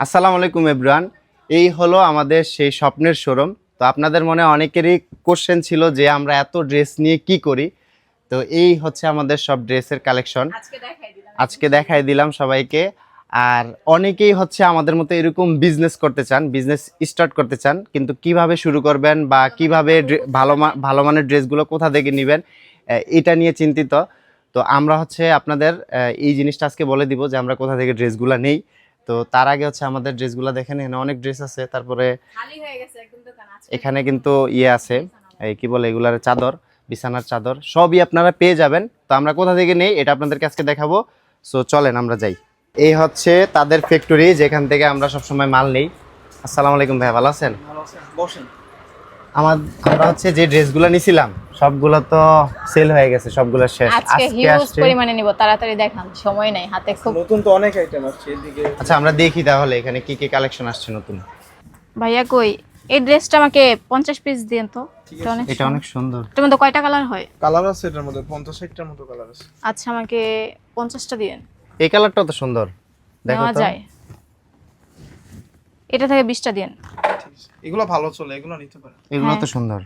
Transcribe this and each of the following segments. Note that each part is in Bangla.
আসসালামু আলাইকুম এভরান এই হলো আমাদের সেই স্বপ্নের শোরুম। তো আপনাদের মনে অনেকেরই কোশ্চেন ছিল যে আমরা এত ড্রেস নিয়ে কি করি? তো এই হচ্ছে আমাদের সব ড্রেসের কালেকশন আজকে দেখাই দিলাম। আজকে দেখাই দিলাম সবাইকে। আর অনেকেই হচ্ছে আমাদের মতো এরকম বিজনেস করতে চান বিজনেস স্টার্ট করতে চান কিন্তু কীভাবে শুরু করবেন বা কীভাবে ভালো ভালো মানের ড্রেসগুলো কোথা থেকে নেবেন এটা নিয়ে চিন্তিত। তো আমরা হচ্ছে আপনাদের এই জিনিসটা আজকে বলে দিব যে আমরা কোথা থেকে ড্রেসগুলো নেই। তো তার আগে হচ্ছে আমাদের ড্রেসগুলো দেখেন এখানে অনেক ড্রেস আছে। তারপরে হয়ে এখানে কিন্তু ইয়ে আছে। এই কি বলে এগুলার চাদর বিছানার চাদর সবই আপনারা পেয়ে যাবেন। তো আমরা কোথা থেকে নেই এটা আপনাদেরকে আজকে দেখাবো। সো চলেন আমরা যাই। এই হচ্ছে তাদের ফ্যাক্টরি যেখান থেকে আমরা সবসময় মাল নেই। আসসালামু আলাইকুম ভাই ভালো আছেন বসেন। আমার আমরা হচ্ছে যে ড্রেসগুলো নিছিলাম সবগুলো তো সেল হয়ে গেছে সবগুলো শেষ। আজকে হিউজ পরিমাণে নিব তাড়াতাড়ি দেখান সময় নাই হাতে খুব নতুন তো অনেক আইটেম আসছে এদিকে আচ্ছা আমরা দেখি তাহলে এখানে কি কি কালেকশন আসছে নতুন। ভাইয়া কই? এই ড্রেসটা আমাকে পঞ্চাশ পিস দিন তো এটা অনেক অনেক সুন্দর। এটার মধ্যে কয়টা কালার হয়? কালার আছে এটার মধ্যে পঞ্চাশ ষাটটার মতো কালার আছে। আচ্ছা আমাকে পঞ্চাশটা দিন এই কালারটা তো সুন্দর। দেখো তো। যায়। এটা থেকে বিশটা দিন ঠিক আছে এগুলো ভালো চলে এগুলো নিতে পারেন। এগুলো তো হ্যাঁ। সুন্দর।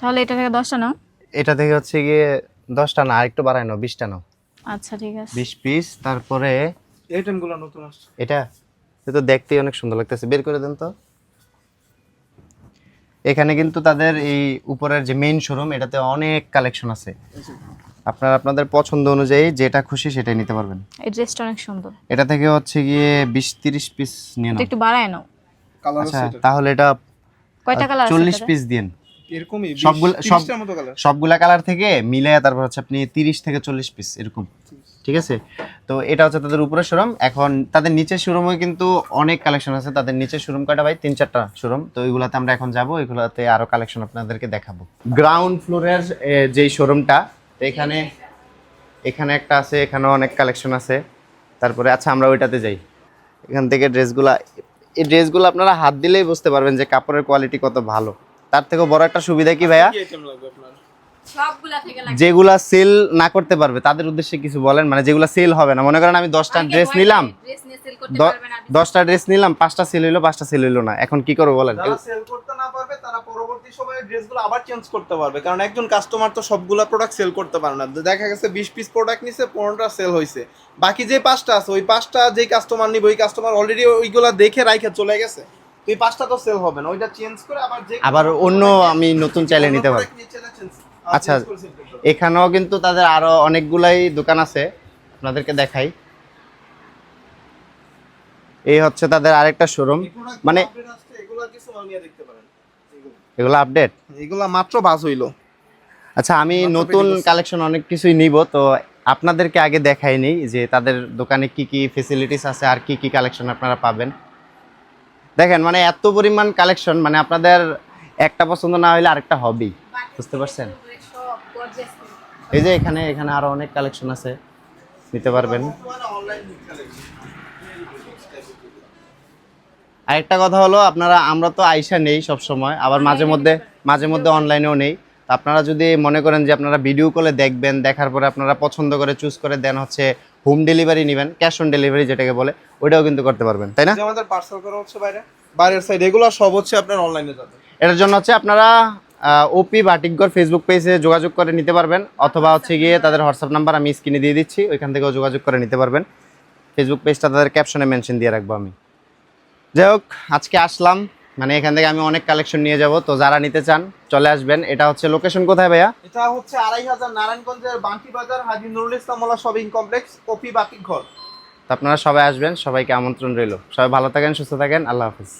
তাহলে এটা থেকে দশটা নাও। এটা থেকে হচ্ছে গিয়ে দশটা না আরেকটু বাড়ায় নাও বিশটা নাও। আচ্ছা ঠিক আছে। বিশ পিস তারপরে আইটেমগুলো নতুন আসছে। এটা এ তো দেখতেই অনেক সুন্দর লাগতেছে। বের করে দেন তো। এখানে কিন্তু তাদের এই উপরের যে মেইন শোরুম এটাতে অনেক কালেকশন আছে। আপনারা আপনাদের পছন্দ অনুযায়ী যেটা খুশি সেটাই নিতে পারবেন। এই ড্রেসটা অনেক সুন্দর। এটা থেকে হচ্ছে গিয়ে বিশ তিরিশ পিস নিয়ে নাও। একটু বাড়ায় নাও। কালার আচ্ছা আছে তাহলে এটা কয়টা কালার আছে চল্লিশ এটাতে? পিস দিন। এরকমই সবগুলো- সবগুলো কালার সবগুলা কালার থেকে মিলে তারপর হচ্ছে আপনি তিরিশ থেকে চল্লিশ পিস এরকম। ঠিক আছে? তো এটা হচ্ছে তাদের উপরের শোরুম এখন তাদের নিচের শোরুমে কিন্তু অনেক কালেকশন আছে। তাদের নিচের শোরুম কয়টা ভাই? তিন চারটা শোরুম তো ওইগুলাতে আমরা এখন যাব ওইগুলাতে আরও কালেকশন আপনাদেরকে দেখাবো। গ্রাউন্ড ফ্লোরের যেই শোরুমটা এখানে এখানে একটা আছে এখানেও অনেক কালেকশন আছে। তারপরে আচ্ছা আমরা ওইটাতে যাই। এখান থেকে ড্রেসগুলা এই ড্রেসগুলো আপনারা হাত দিলেই বুঝতে পারবেন যে কাপড়ের কোয়ালিটি কত ভালো। তার থেকে বড় একটা সুবিধা কি ভাইয়া? কি আইটেম লাগবে আপনার? সবগুলা থেকে লাগে যেগুলা সেল না করতে পারবে তাদের উদ্দেশ্যে কিছু বলেন মানে যেগুলা সেল হবে না। মনে করেন আমি দশটা ড্রেস নিলাম। দশটা ড্রেস নিলাম পাঁচটা সেল হইল পাঁচটা সেল হইল না। এখন কি করব বলেন? যারা সেল করতে না পারবে তারা পরবর্তী সময়ে ড্রেসগুলো আবার চেঞ্জ করতে পারবে। কারণ একজন কাস্টমার তো সবগুলা প্রোডাক্ট সেল করতে পারে না। দেখা গেছে বিশ পিস প্রোডাক্ট নিছে পনেরোটা সেল হয়েছে বাকি যে পাঁচটা আছে ওই পাঁচটা যে কাস্টমার নিবে ওই কাস্টমার অলরেডি ওইগুলা দেখে রাইখে চলে গেছে। তো এই পাঁচটা তো সেল হবে না ওইটা চেঞ্জ করে আবার যে আবার অন্য আমি নতুন চাইলে নিতে পারব। আচ্ছা। এখানেও কিন্তু তাদের আরও অনেকগুলাই দোকান আছে। আপনাদেরকে দেখাই। এই হচ্ছে তাদের আরেকটা শোরুম মানে এগুলা আপডেট এগুলা মাত্র বাস হইল। আচ্ছা আমি নতুন কালেকশন অনেক কিছুই নিব তো আপনাদেরকে আগে দেখাইনি যে তাদের দোকানে কি কি ফেসিলিটিস আছে আর কি কি কালেকশন আপনারা পাবেন। দেখেন মানে এত পরিমাণ কালেকশন মানে আপনাদের একটা পছন্দ না হলে আরেকটা হবেই বুঝতে পারছেন? এই যে এখানে এখানে আরও অনেক কালেকশন আছে নিতে পারবেন। আরেকটা কথা হলো আপনারা আমরা তো আইসা নেই সব সময় আবার মাঝে মধ্যে মাঝে মধ্যে অনলাইনেও নেই। তো আপনারা যদি মনে করেন যে আপনারা ভিডিও কলে দেখবেন দেখার পরে আপনারা পছন্দ করে চুজ করে দেন হচ্ছে হোম ডেলিভারি নেবেন ক্যাশ অন ডেলিভারি যেটাকে বলে ওইটাও কিন্তু করতে পারবেন তাই না? আমাদের পার্সেল করা হচ্ছে বাইরে বাইরের সাইড এগুলো সব হচ্ছে আপনার অনলাইনে যাবে। এটার জন্য হচ্ছে আপনারা ওপি বাটিকগড় ফেসবুক পেজে যোগাযোগ করে নিতে পারবেন অথবা হচ্ছে গিয়ে তাদের হোয়াটসঅ্যাপ নাম্বার আমি স্ক্রিনে দিয়ে দিচ্ছি ওইখান থেকেও যোগাযোগ করে নিতে পারবেন। ফেসবুক পেজটা তাদের ক্যাপশনে মেনশন দিয়ে রাখব আমি। যাই হোক আজকে আসলাম। মানে এখান থেকে আমি অনেক কালেকশন নিয়ে যাব। তো যারা নিতে চান চলে আসবেন। এটা হচ্ছে লোকেশন কোথায় ভাইয়া? এটা হচ্ছে আড়াই হাজার নারায়ণগঞ্জের বাঙ্কি বাজার হাজি নুরুল ইসলাম শপিং কমপ্লেক্স কপি বাকি ঘর। তো আপনারা সবাই আসবেন সবাইকে আমন্ত্রণ রইল। সবাই ভালো থাকেন সুস্থ থাকেন। আল্লাহ হাফিজ।